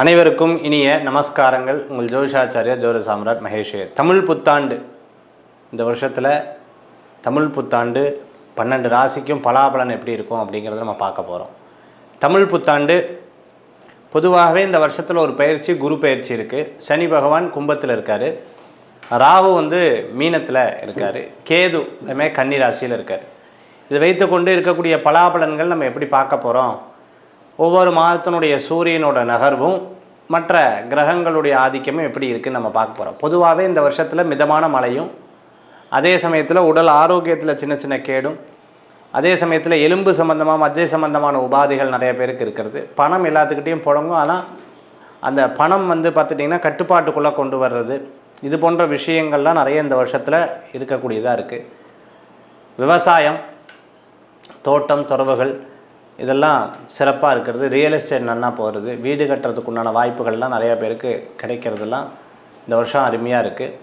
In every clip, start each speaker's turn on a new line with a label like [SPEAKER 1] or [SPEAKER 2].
[SPEAKER 1] அனைவருக்கும் இனிய நமஸ்காரங்கள். உங்கள் ஜோதிஷாச்சாரியா ஜோதி சாம்ராட் மகேஷ். தமிழ் புத்தாண்டு. இந்த வருஷத்தில் தமிழ் புத்தாண்டு பன்னெண்டு ராசிக்கும் பலாபலன் எப்படி இருக்கும் அப்படிங்கிறத நம்ம பார்க்க போகிறோம் தமிழ் புத்தாண்டு பொதுவாகவே இந்த வருஷத்தில் ஒரு பயிற்சி குரு பயிற்சி இருக்குது சனி பகவான் கும்பத்தில் இருக்கார். ராகு வந்து மீனத்தில் இருக்கார். கேது அதுமாதிரி கன்னி ராசியில் இருக்கார். இதை வைத்து கொண்டு இருக்கக்கூடிய பலாபலன்கள் நம்ம எப்படி பார்க்க போகிறோம் ஒவ்வொரு மாதத்தினுடைய சூரியனோட நகர்வும் மற்ற கிரகங்களுடைய ஆதிக்கமும் எப்படி இருக்குன்னு நம்ம பார்க்க போகிறோம் பொதுவாகவே இந்த வருஷத்தில் மிதமான மழையும் அதே சமயத்தில் உடல் ஆரோக்கியத்தில் சின்ன சின்ன கேடும் அதே சமயத்தில் எலும்பு சம்மந்தமாக மஜ்ஜை சம்மந்தமான உபாதைகள் நிறைய பேருக்கு இருக்கிறது. பணம் எல்லாத்துக்கிட்டேயும் புழங்கும். ஆனால் அந்த பணம் வந்து பார்த்துட்டிங்கன்னா கட்டுப்பாட்டுக்குள்ளே கொண்டு வர்றது இது போன்ற விஷயங்கள்லாம் நிறைய இந்த வருஷத்தில் இருக்கக்கூடியதாக இருக்குது விவசாயம் தோட்டம் துறவுகள் இதெல்லாம் சிறப்பாக இருக்கிறது. ரியல் எஸ்டேட் நல்லா போகிறது வீடு கட்டுறதுக்கு உண்டான வாய்ப்புகள்லாம் நிறையா பேருக்கு கிடைக்கிறதெல்லாம் இந்த வருஷம் அருமையாக இருக்குது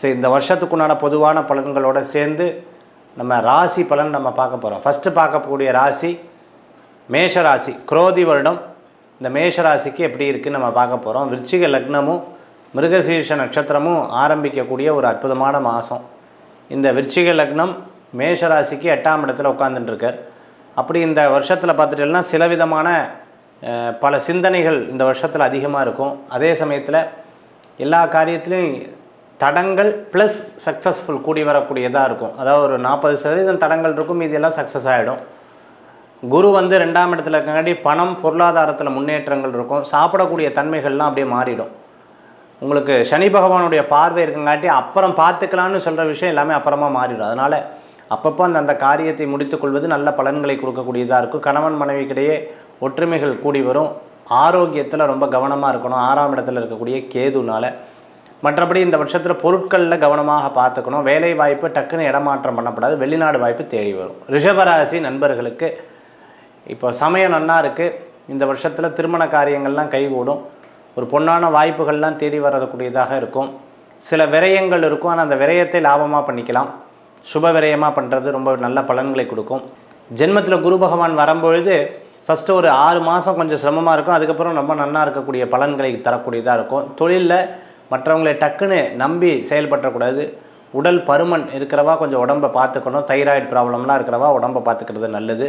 [SPEAKER 1] சரி இந்த வருஷத்துக்கு உண்டான பொதுவான பலன்களோடு சேர்ந்து நம்ம ராசி பலன் நம்ம பார்க்க போகிறோம் ஃபஸ்ட்டு பார்க்கக்கூடிய ராசி மேஷ ராசி குரோதி வருடம். இந்த மேஷ ராசிக்கு எப்படி இருக்குன்னு நம்ம பார்க்க போகிறோம் விருச்சிக லக்னமும் மிருகசீர்ஷ நட்சத்திரமும் ஆரம்பிக்கக்கூடிய ஒரு அற்புதமான மாதம் இந்த விருச்சிக லக்னம் மேஷ ராசிக்கு எட்டாம் இடத்துல உட்காந்துட்டுருக்கார் அப்படி இந்த வருஷத்தில் பார்த்துட்டீங்கன்னா சில விதமான பல சிந்தனைகள் இந்த வருஷத்தில் அதிகமாக இருக்கும். அதே சமயத்தில் எல்லா காரியத்திலையும் தடங்கள் ப்ளஸ் சக்ஸஸ்ஃபுல் கூடி வரக்கூடியதாக இருக்கும். அதாவது ஒரு நாற்பது சதவீதம் தடங்கள் இருக்கும் மீதியெல்லாம் சக்ஸஸ் ஆகிடும் குரு வந்து ரெண்டாம் இடத்துல இருக்கங்காட்டி பணம் பொருளாதாரத்தில் முன்னேற்றங்கள் இருக்கும். சாப்பிடக்கூடிய தன்மைகள்லாம் அப்படியே மாறிடும். உங்களுக்கு சனி பகவானுடைய பார்வை இருக்கங்காட்டி அப்புறம் பார்த்துக்கலான்னு சொல்கிற விஷயம் எல்லாமே அப்புறமா மாறிடும். அதனால் அப்பப்போ அந்த அந்த காரியத்தை முடித்துக்கொள்வது நல்ல பலன்களை கொடுக்கக்கூடியதாக இருக்கும். கணவன் மனைவிக்கிடையே ஒற்றுமைகள் கூடி வரும். ஆரோக்கியத்தில் ரொம்ப கவனமாக இருக்கணும். ஆறாம் இடத்துல இருக்கக்கூடிய கேதுனால். மற்றபடி இந்த வருஷத்தில் பொருட்களில் கவனமாக பார்த்துக்கணும். வேலை வாய்ப்பு டக்குன்னு இடமாற்றம் பண்ணப்படாது. வெளிநாடு வாய்ப்பு தேடி வரும். ரிஷபராசி நண்பர்களுக்கு இப்போ சமயம் நன்னா இருக்குது இந்த வருஷத்தில் திருமண காரியங்கள்லாம் கைகூடும். ஒரு பொன்னான வாய்ப்புகள்லாம் தேடி வரக்கூடியதாக இருக்கும். சில விரயங்கள் இருக்கும். ஆனால் அந்த விரயத்தை லாபமாக பண்ணிக்கலாம். சுப விரயமாக பண்ணுறது ரொம்ப நல்ல பலன்களை கொடுக்கும். ஜென்மத்தில் குரு பகவான் வரும்பொழுது ஃபஸ்ட்டு ஒரு ஆறு மாதம் கொஞ்சம் சிரமமாக இருக்கும். அதுக்கப்புறம் ரொம்ப நல்லா இருக்கக்கூடிய பலன்களை தரக்கூடியதாக இருக்கும். தொழிலில் மற்றவங்களை டக்குன்னு நம்பி செயல்படக்கூடாது. உடல் பருமன் இருக்கிறவா கொஞ்சம் உடம்பை பார்த்துக்கணும். தைராய்டு ப்ராப்ளம்லாம் இருக்கிறவா உடம்பை பார்த்துக்கிறது நல்லது.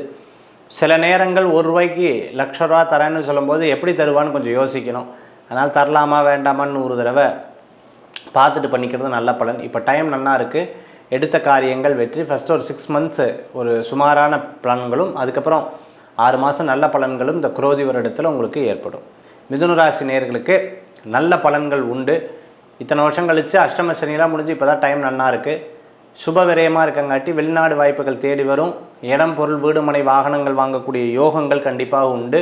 [SPEAKER 1] சில நேரங்கள் ஒரு ரூபாய்க்கு லட்ச ரூபா தரேன்னு சொல்லும்போது எப்படி தருவான்னு கொஞ்சம் யோசிக்கணும். அதனால் தரலாமா வேண்டாமான்னு ஒரு தடவை பார்த்துட்டு பண்ணிக்கிறது நல்ல பலன். இப்போ டைம் நல்லா இருக்குது எடுத்த காரியங்கள் வெற்றி. ஃபஸ்ட்டு ஒரு சிக்ஸ் மந்த்ஸு ஒரு சுமாரான பலன்களும் அதுக்கப்புறம் ஆறு மாதம் நல்ல பலன்களும் இந்த குரோதி வருடத்தில் உங்களுக்கு ஏற்படும். மிதுன ராசி நல்ல பலன்கள் உண்டு. இத்தனை வருஷம் கழித்து அஷ்டம சனிலாம் முடிஞ்சு இப்போ தான் டைம் நல்லா இருக்குது சுப விரயமாக இருக்கங்காட்டி வெளிநாடு வாய்ப்புகள் தேடி வரும். இடம் பொருள் வீடு மனை வாகனங்கள் வாங்கக்கூடிய யோகங்கள் கண்டிப்பாக உண்டு.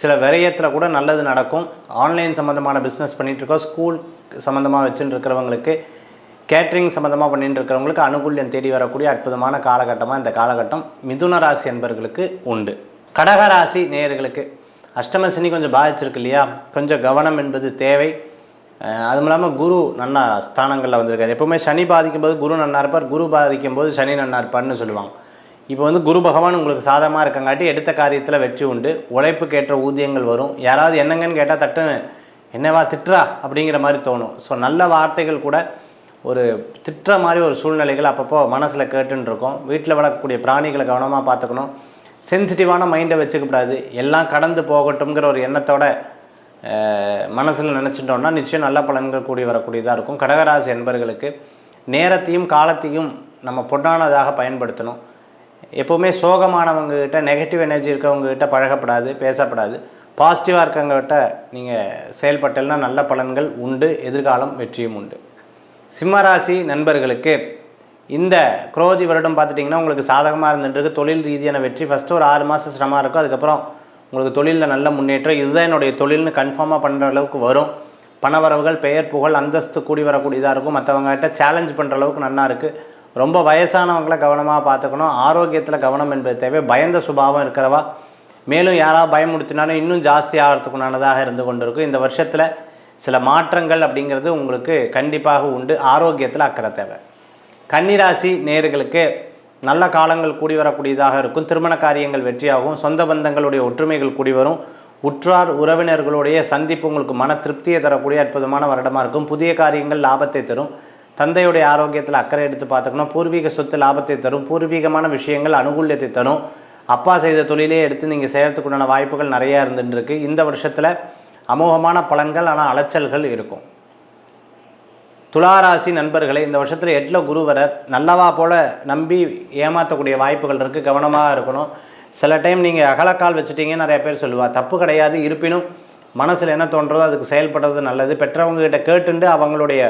[SPEAKER 1] சில விரயத்தில் கூட நல்லது நடக்கும். ஆன்லைன் சம்மந்தமான பிஸ்னஸ் பண்ணிகிட்ருக்கோம் ஸ்கூல் சம்மந்தமாக வச்சுட்டு இருக்கிறவங்களுக்கு கேட்ரிங் சம்மந்தமாக பண்ணிட்டு இருக்கிறவங்களுக்கு அனுகூல்யம் தேடி வரக்கூடிய அற்புதமான காலகட்டமாக இந்த காலகட்டம் மிதுன ராசி என்பர்களுக்கு உண்டு. கடக ராசி நேயர்களுக்கு அஷ்டமசினி கொஞ்சம் பாதிச்சிருக்கு இல்லையா? கொஞ்சம் கவனம் என்பது தேவை. அதுவும் இல்லாமல் குரு நன்னா ஸ்தானங்களில் வந்திருக்காரு. எப்பவுமே சனி பாதிக்கும் போது குரு நன்னா இருப்பார். குரு பாதிக்கும் போது சனி நன்னா இருப்பார்னு சொல்லுவாங்க. இப்போ வந்து குரு பகவான் உங்களுக்கு சாதகமாக இருக்கங்காட்டி எடுத்த காரியத்தில் வெற்றி உண்டு. உழைப்புக்கேற்ற ஊதியங்கள் வரும். யாராவது என்னங்கன்னு கேட்டால் தட்டுன்னு என்னவா திட்டுறா? அப்படிங்கிற மாதிரி தோணும். ஸோ நல்ல வார்த்தைகள் கூட ஒரு திட்டுற மாதிரி ஒரு சூழ்நிலைகள் அப்பப்போ மனசில் கேட்டுருக்கோம் வீட்டில் வளர்க்கக்கூடிய பிராணிகளை கவனமாக பார்த்துக்கணும். சென்சிட்டிவான மைண்டை வச்சுக்கக்கூடாது. எல்லாம் கடந்து போகட்டும்ங்கிற ஒரு எண்ணத்தோட மனசில் நினச்சிட்டோம்னா நிச்சயம் நல்ல பலன்கள் கூடி வரக்கூடியதாக இருக்கும். கடகராசி என்பர்களுக்கு நேரத்தையும் காலத்தையும் நம்ம பொன்னானதாக பயன்படுத்தணும். எப்போவுமே சோகமானவங்ககிட்ட நெகட்டிவ் எனர்ஜி இருக்கவங்ககிட்ட பழகப்படாது பேசப்படாது. பாசிட்டிவாக இருக்கவங்ககிட்ட நீங்கள் செயல்பட்டல்னா நல்ல பலன்கள் உண்டு எதிர்காலம் வெற்றியும் உண்டு. சிம்மராசி நண்பர்களுக்கு இந்த குரோதி வருடம் பார்த்துட்டிங்கன்னா உங்களுக்கு சாதகமாக இருந்துட்டு தொழில் ரீதியான வெற்றி. ஃபஸ்ட்டு ஒரு ஆறு மாதம் சிரமமாக இருக்கும். அதுக்கப்புறம் உங்களுக்கு தொழிலில் நல்ல முன்னேற்றம். இதுதான் என்னுடைய தொழில்னு கன்ஃபார்மாக பண்ணுற அளவுக்கு வரும். பணவரவுகள் பெயர் புகழ் அந்தஸ்து கூடி வரக்கூடியதாக இருக்கும். மற்றவங்ககிட்ட சேலஞ்ச் பண்ணுற அளவுக்கு நல்லா இருக்குது ரொம்ப வயசானவங்கள கவனமாக பார்த்துக்கணும். ஆரோக்கியத்தில் கவனம் என்பது தேவை. பயந்த சுபாவம் இருக்கிறவா? மேலும் யாராவது பயமுடுத்தினாலும் இன்னும் ஜாஸ்தி ஆகிறதுக்குண்டானதாக இருந்து கொண்டிருக்கும். இந்த வருஷத்தில் சில மாற்றங்கள் அப்படிங்கிறது உங்களுக்கு கண்டிப்பாக உண்டு. ஆரோக்கியத்தில் அக்கறை தேவை. கன்னிராசி நேர்களுக்கு நல்ல காலங்கள் கூடி வரக்கூடியதாக இருக்கும். திருமண காரியங்கள் வெற்றியாகும். சொந்த பந்தங்களுடைய ஒற்றுமைகள் கூடி வரும். உற்றார் உறவினர்களுடைய சந்திப்பு உங்களுக்கு மன திருப்தியை தரக்கூடிய அற்புதமான வருடமாக இருக்கும். புதிய காரியங்கள் லாபத்தை தரும். தந்தையுடைய ஆரோக்கியத்தில் அக்கறை எடுத்து பார்த்துக்கணும். பூர்வீக சொத்து லாபத்தை தரும். பூர்வீகமான விஷயங்கள் அனுகூல்யத்தை தரும். அப்பா செய்த தொழிலே எடுத்து நீங்கள் செய்கிறதுக்குண்டான வாய்ப்புகள் நிறையா இருந்துருக்கு இந்த வருஷத்தில் அமோகமான பலன்கள் ஆனால் அலைச்சல்கள் இருக்கும். துளாராசி நண்பர்களே இந்த வருஷத்தில் எட்டில் குருவரர் நல்லவா போல் நம்பி ஏமாற்றக்கூடிய வாய்ப்புகள் இருக்குது கவனமாக இருக்கணும். சில டைம் நீங்கள் அகலக்கால் வச்சுட்டீங்கன்னு நிறைய பேர் சொல்லுவாள் தப்பு கிடையாது இருப்பினும் மனசில் என்ன தோன்றதோ அதுக்கு செயல்படுறது நல்லது. பெற்றவங்ககிட்ட கேட்டுண்டு அவங்களுடைய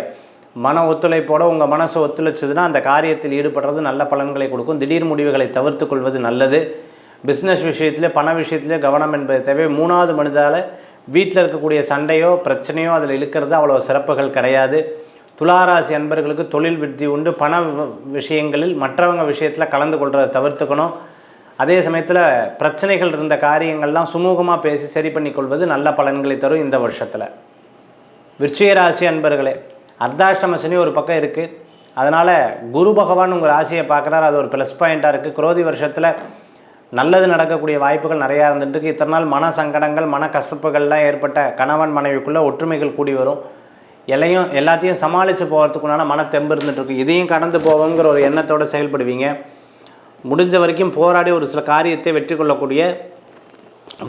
[SPEAKER 1] மன ஒத்துழைப்போடு உங்கள் மனசு ஒத்துழைச்சதுன்னா அந்த காரியத்தில் ஈடுபடுறது நல்ல பலன்களை கொடுக்கும். திடீர் முடிவுகளை தவிர்த்து கொள்வது நல்லது. பிஸ்னஸ் விஷயத்திலே பண விஷயத்திலே கவனம் என்பது தேவை. மூணாவது மனிதால் வீட்டில் இருக்கக்கூடிய சண்டையோ பிரச்சனையோ அதில் இழுக்கிறது அவ்வளோ சிறப்புகள் கிடையாது. துளாராசி அன்பர்களுக்கு தொழில் விருத்தி உண்டு. பண விஷயங்களில் மற்றவங்க விஷயத்தில் கலந்து கொள்கிறத தவிர்த்துக்கணும். அதே சமயத்தில் பிரச்சனைகள் இருந்த காரியங்கள்லாம் சுமூகமாக பேசி சரி பண்ணி கொள்வது நல்ல பலன்களை தரும் இந்த வருஷத்தில். விருச்சிகராசி அன்பர்களே அர்த்தாஷ்டம சனி ஒரு பக்கம் இருக்குது அதனால் குரு பகவான் உங்கள் ராசியை பார்க்குறாரு. அது ஒரு ப்ளஸ் பாயிண்ட்டாக இருக்குது குரோதி வருஷத்தில் நல்லது நடக்கக்கூடிய வாய்ப்புகள் நிறையா இருந்துட்டுருக்கு இத்தனை நாள் மன சங்கடங்கள் மன கசப்புகள்லாம் ஏற்பட்ட கணவன் மனைவிக்குள்ளே ஒற்றுமைகள் கூடி வரும். எல்லையும் எல்லாத்தையும் சமாளித்து போகிறதுக்குண்டான மன தெம்பு இருந்துகிட்ருக்கு இதையும் கடந்து போவோங்கிற ஒரு எண்ணத்தோடு செயல்படுவீங்க. முடிஞ்ச வரைக்கும் போராடி ஒரு சில காரியத்தை வெற்றி கொள்ளக்கூடிய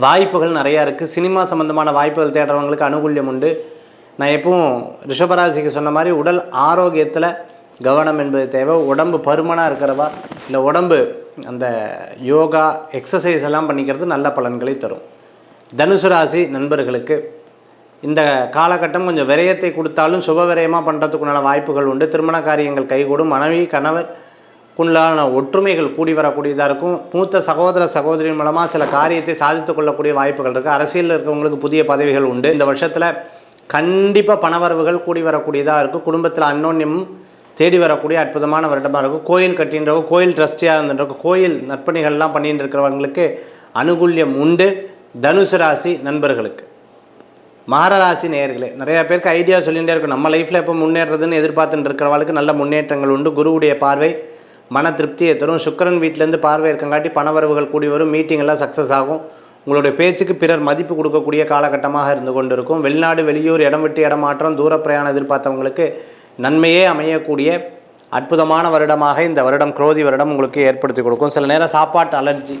[SPEAKER 1] வாய்ப்புகள் நிறையா இருக்குது சினிமா சம்மந்தமான வாய்ப்புகள் தேடுறவங்களுக்கு அனுகூல்யம் உண்டு. நான் எப்பவும் ரிஷபராசிக்கு சொன்ன மாதிரி உடல் ஆரோக்கியத்தில் கவனம் என்பது தேவை. உடம்பு பருமனாக இருக்கிறவா? இல்லை உடம்பு அந்த யோகா எக்ஸசைஸ் எல்லாம் பண்ணிக்கிறது நல்ல பலன்களை தரும். தனுசு ராசி நண்பர்களுக்கு இந்த காலகட்டம் கொஞ்சம் விரயத்தை கொடுத்தாலும் சுப விரயமாக பண்ணுறதுக்குண்டான வாய்ப்புகள் உண்டு. திருமண காரியங்கள் கைகூடும். மனைவி கணவர் குள்ளான ஒற்றுமைகள் கூடி வரக்கூடியதாக இருக்கும். மூத்த சகோதர சகோதரின் மூலமாக சில காரியத்தை சாதித்து கொள்ளக்கூடிய வாய்ப்புகள் இருக்குது அரசியலில் இருக்கிறவங்களுக்கு புதிய பதவிகள் உண்டு. இந்த வருஷத்தில் கண்டிப்பாக பணவரவுகள் கூடி வரக்கூடியதாக இருக்கும் குடும்பத்தில் அன்னோன்யமும் தேடி வரக்கூடிய அற்புதமான வருடமாக இருக்கும். கோயில் கட்டின்றவங்க கோயில் ட்ரஸ்டியாக இருந்துன்றவங்க கோயில் நற்பணிகள்லாம் பண்ணிட்டு இருக்கிறவங்களுக்கு அனுகூல்யம் உண்டு. தனுசு ராசி நண்பர்களுக்கு. மகர ராசி நேர்களே நிறையா பேருக்கு ஐடியா சொல்லிகிட்டே இருக்கும். நம்ம லைஃப்பில் எப்போ முன்னேறதுன்னு எதிர்பார்த்துட்டு இருக்கிறவங்களுக்கு நல்ல முன்னேற்றங்கள் உண்டு. குருவுடைய பார்வை மன திருப்தியை தரும். சுக்கரன் வீட்டிலேருந்து பார்வை இருக்கங்காட்டி பணவரவுகள் கூடி வரும். மீட்டிங்கெல்லாம் சக்ஸஸ் ஆகும். உங்களுடைய பேச்சுக்கு பிறர் மதிப்பு கொடுக்கக்கூடிய காலகட்டமாக இருந்து கொண்டு இருக்கும் வெளிநாடு வெளியூர் இடம் விட்டு இடமாற்றம் தூர பிரயாணம் எதிர்பார்த்தவங்களுக்கு நன்மையே அமையக்கூடிய அற்புதமான வருடமாக இந்த வருடம் குரோதி வருடம் உங்களுக்கு ஏற்படுத்தி கொடுக்கும். சில நேரம் சாப்பாட்டு அலர்ஜி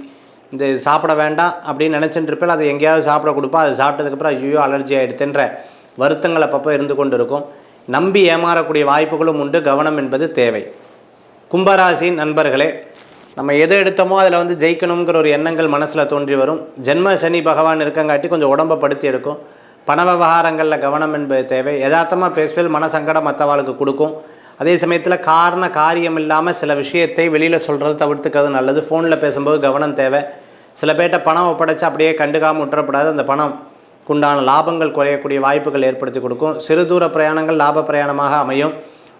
[SPEAKER 1] இந்த சாப்பிட வேண்டாம் அப்படின்னு நினச்சிட்டு இருப்பேன் அதை எங்கேயாவது சாப்பிட கொடுப்பா அது சாப்பிட்டதுக்கப்புறம் ஐயோ அலர்ஜி ஆகிடுதுன்ற வருத்தங்கள் அப்பப்போ இருந்து கொண்டு இருக்கும் நம்பி ஏமாறக்கூடிய வாய்ப்புகளும் உண்டு. கவனம் என்பது தேவை. கும்பராசி நண்பர்களே நம்ம எதை எடுத்தோமோ அதில் வந்து ஜெயிக்கணுங்கிற ஒரு எண்ணங்கள் மனசில் தோன்றி வரும். ஜென்ம சனி பகவான் இருக்கங்காட்டி கொஞ்சம் உடம்பை படுத்தி எடுக்கும். பண விவகாரங்களில் கவனம் என்பது தேவை. யதார்த்தமாக பேசுவதில் மன சங்கடம் மற்றவாளுக்கு கொடுக்கும். அதே சமயத்தில் காரண காரியம் இல்லாமல் சில விஷயத்தை வெளியில் சொல்கிறது தவிர்த்துக்கிறது நல்லது. ஃபோனில் பேசும்போது கவனம் தேவை. சில பேர்கிட்ட பணம் ஒப்படைச்சு அப்படியே கண்டுக்காமல் விட்டுறப்படாது அந்த பணம் உண்டான லாபங்கள் குறையக்கூடிய வாய்ப்புகள் ஏற்படுத்தி கொடுக்கும். சிறு தூர பிரயாணங்கள் லாப பிரயாணமாக அமையும்.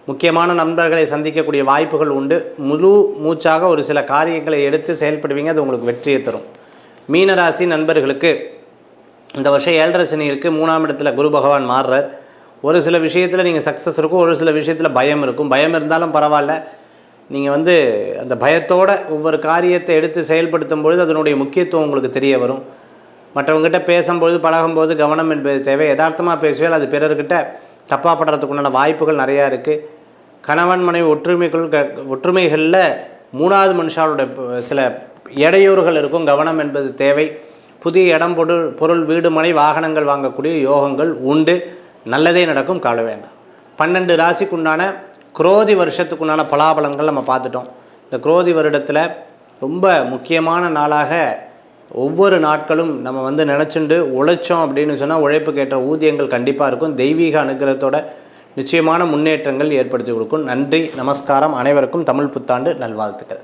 [SPEAKER 1] முக்கியமான நண்பர்களை சந்திக்கக்கூடிய வாய்ப்புகள் உண்டு. முழு மூச்சாக ஒரு சில காரியங்களை எடுத்து செயல்படுவீங்க. அது உங்களுக்கு வெற்றியை தரும். மீனராசி நண்பர்களுக்கு இந்த வருஷம் ஏழரை சனி இருக்குது மூணாம் இடத்துல குரு பகவான் மாறுறார். ஒரு சில விஷயத்தில் நீங்கள் சக்ஸஸ் இருக்கும் ஒரு சில விஷயத்தில் பயம் இருக்கும். பயம் இருந்தாலும் பரவாயில்ல. நீங்கள் வந்து அந்த பயத்தோட ஒவ்வொரு காரியத்தை எடுத்து செயல்படுத்தும் பொழுது அதனுடைய முக்கியத்துவம் உங்களுக்கு தெரிய வரும். மற்றவங்ககிட்ட பேசும்பொழுது பழகும்போது கவனம் என்பது தேவை. யதார்த்தமாக பேசுவேல் அது பிறர்கிட்ட தப்பாக படுறதுக்குண்டான வாய்ப்புகள் நிறையா இருக்குது கணவன் மனைவி ஒற்றுமைகள் க ஒற்றுமைகளில் மூணாவது மனுஷாவோட சில இடையூறுகள் இருக்கும். கவனம் என்பது தேவை. புதிய இடம் பொருள் பொருள் வீடு மனை வாகனங்கள் வாங்கக்கூடிய யோகங்கள் உண்டு. நல்லதே நடக்கும் கால வேண்டாம். பன்னெண்டு ராசிக்குண்டான குரோதி வருஷத்துக்குண்டான பலாபலங்கள் நம்ம பார்த்துட்டோம். இந்த குரோதி வருடத்தில் ரொம்ப முக்கியமான நாளாக ஒவ்வொரு நாட்களும் நம்ம வந்து நினச்சிண்டு உழைச்சோம் அப்படின்னு சொன்னால் உழைப்புக்கேற்ற ஊதியங்கள் கண்டிப்பாக இருக்கும். தெய்வீக அனுகிரகத்தோட நிச்சயமான முன்னேற்றங்கள் ஏற்படுத்தி கொடுக்கும். நன்றி நமஸ்காரம் அனைவருக்கும் தமிழ் புத்தாண்டு நல்வாழ்த்துக்கள்.